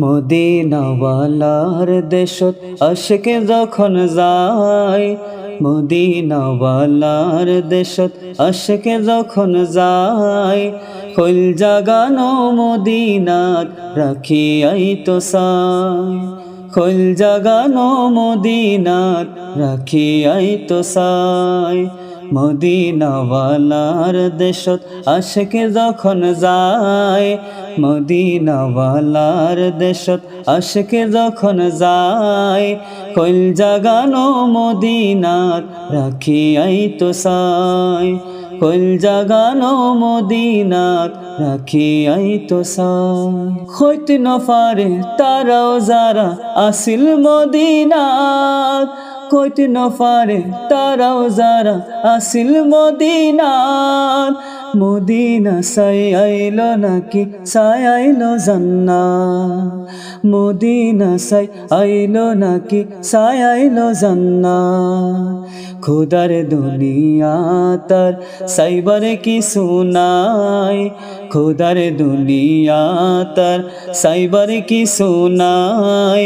মদিনাওয়ালার দেশত আশকে যখন যায়, মদিনাওয়ালার দেশত আশকে যখন যায় কইল জাগানো মদিনাত রাখি আই তো সাই। কইল জাগানো মদিনাত রাখি আই তো সাই। মদিনাওয়ালার দেশত আশকে যখন যায়, মদিনাওয়ালার দেশত আশকে যখন যায়, কইল জাগানো মদিনার আই তো সাই কইল জাগানো মদিনার রাখি আই তো হইতে নফারে তারাও যারা আসিল মদিনাত কইতে নফারে তারাও যারা আসিল মদিনাত মদিনা, সাই আইলো নাকি? সাই আইলো জান্না মদিনা, সাই আইলো নাকি? সাই আইলো জান্না খুদার দুনিয়া তার সাইবারে কি সুনাই খুদার দুনিয়া তার সাইবারে কি সুনাই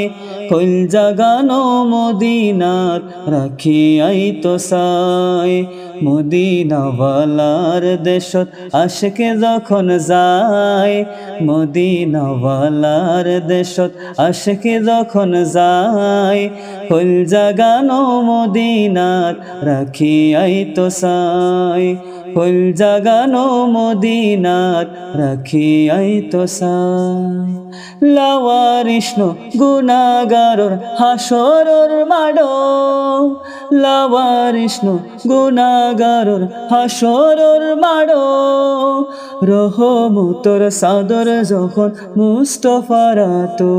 কইল জাগানো মদিনার রাখি আই তো সাই। মদিনাওয়ালার দেশত আশকে যখন যায়, মদিনাওয়ালার দেশত আশকে যখন যায় কইল জাগানো মদিনার রাখি আই তো সাই কইল জাগানো মদিনার রাখি আই তো সাই লাওয়ারিষ্ণ গুণাগারর হাসরর মাডো লাওয়ারিষ্ণ গুণাগারর হাসরর মাডো। রহমতর সাদর যখন মুস্তফারাতো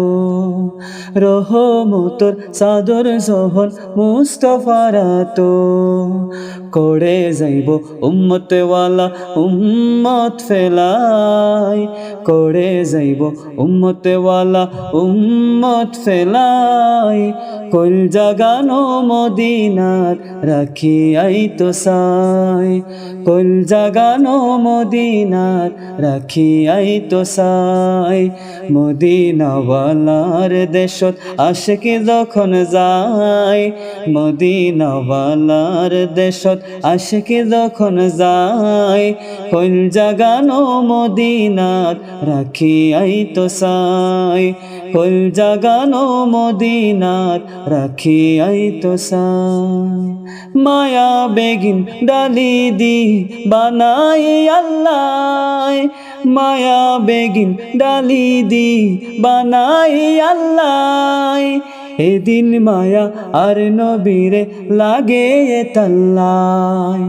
রহমতর সাদর যখন মুস্তফারাতো করে যাইব উম্মতওয়ালা, উম্মত ফেলাই। করে যাইব উম্মতওয়ালা, উম্মত ফেলাই। কইল জাগানো মদিনার রাখি আই তো সাই। কইল জাগানো মদিনার রাখি আই তো সাই। মদিনাওয়ালার দেশত আশকে যখন যায়, মদিনাওয়ালার দেশত আশকে যখন যায় কইল জাগানো মদিনার রাখি আই তো সাই। কইল জাগানো মদিনার রাখি আই তো মায়া বেগিন ডালি দি বানাই আল্লাহ। মায়া বেগিন ডালি দি বানাই আল্লাহ। এদিন মায়া আর নবীরে লাগে তাল্লায়।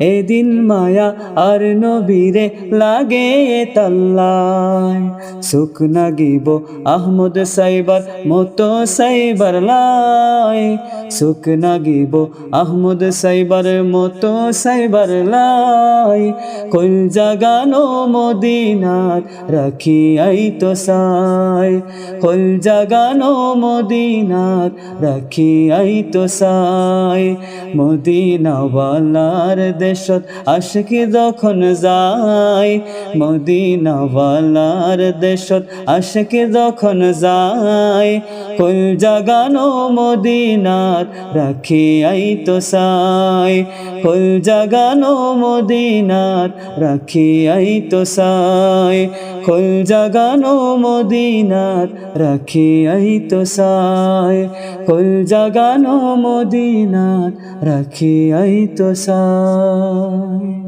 এদিন মায়া আর নবীরে লাগে তাল্লায়। সুখ নাগিব আহমদ সাইবার মতো সাইবার লাই। সুখ নাগিব আহমদ সাইবার মতো সাইবার লাই। কইল জাগানো মদিনার রাখি আই তো সাই। কইল জাগানো মদিনার রাখি আই তো সাই মদিনাওয়ালার দেশত আশকি যখন যায়, মদিনাওয়ালার দেশত আশকি যখন যায় কইল জাগানো মদিনার রাখি আই তো সাই কইল জাগানো মদিনার রাখি আই তো সাই কইল জাগানো মদিনার রাখি আই তো সায়। খোল জাগানো মদিনার রাখি আই তো সাই